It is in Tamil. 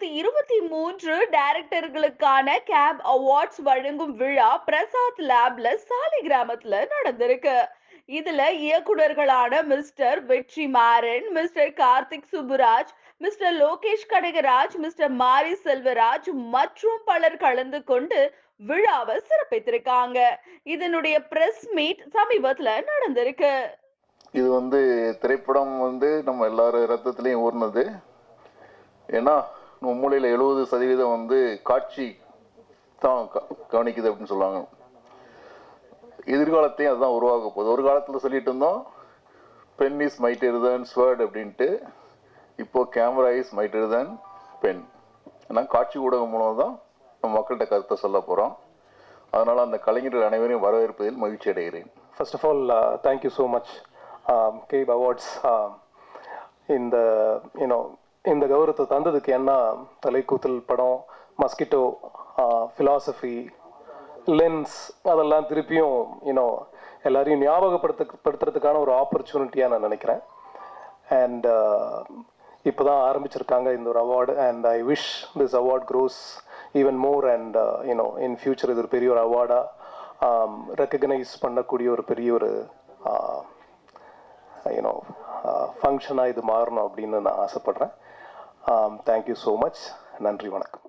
இருபத்தி மூன்று டைரக்டர்களுக்கான கேப் அவார்ட்ஸ் வழங்கும் விழா பிரசாத் லேப்ல சாலி கிராமத்துல நடந்திருக்கு. இதுல இயக்குனர்களான mister Vetri Maaran mister Karthik Subbaraj mister Lokesh Kanagaraj mister Mari Selvaraj மற்றும் பலர் கலந்து கொண்டு விழாவை சிறப்பித்திருக்காங்க. இதனுடைய பிரஸ் மீட் சமீபத்துல நடந்திருக்கு. இது வந்து திரைப்படம் வந்து நம்ம எல்லாரும் ரத்தத்திலையும் ஊர்னது. ஏன்னா நம்ம மூலையில் எழுபது சதவீதம் வந்து காட்சி தான் க- கவனிக்குது அப்படின்னு சொல்லுவாங்க. எதிர்காலத்தையும் அதுதான் உருவாக போகுது. ஒரு காலத்தில் சொல்லிட்டு இருந்தோம் pen is mightier than sword அப்படின்ட்டு. இப்போ camera is mightier than pen ஏன்னா காட்சி ஊடகம் மூலம் தான் நம்ம மக்கள்கிட்ட கருத்தை சொல்ல போகிறோம் அதனால் அந்த கலைஞர்கள் அனைவரையும் வரவேற்பதில் மகிழ்ச்சி அடைகிறேன். First of all thank you so much cap awards இந்த யூனோ இந்த கௌரவத்தை தந்ததுக்கு என்ன? தலைக்கூத்தல் படம் மஸ்கிட்டோ ஃபிலாசபி லென்ஸ் அதெல்லாம் திருப்பியும் இன்னும் எல்லாரையும் ஞாபகப்படுத்த படுத்துறதுக்கான ஒரு ஆப்பர்ச்சுனிட்டியாக நான் நினைக்கிறேன். அண்ட் இப்போ தான் ஆரம்பிச்சிருக்காங்க இந்த ஒரு award and I wish this award grows even more and you know in future இது ஒரு பெரிய ஒரு அவார்டாக ரெக்கக்னைஸ் பண்ணக்கூடிய ஒரு பெரிய ஒரு யூனோ ஃபங்க்ஷனாக இது மாறணும் அப்படின்னு நான் ஆசைப்பட்றேன். தேங்க்யூ ஸோ மச் நன்றி வணக்கம்.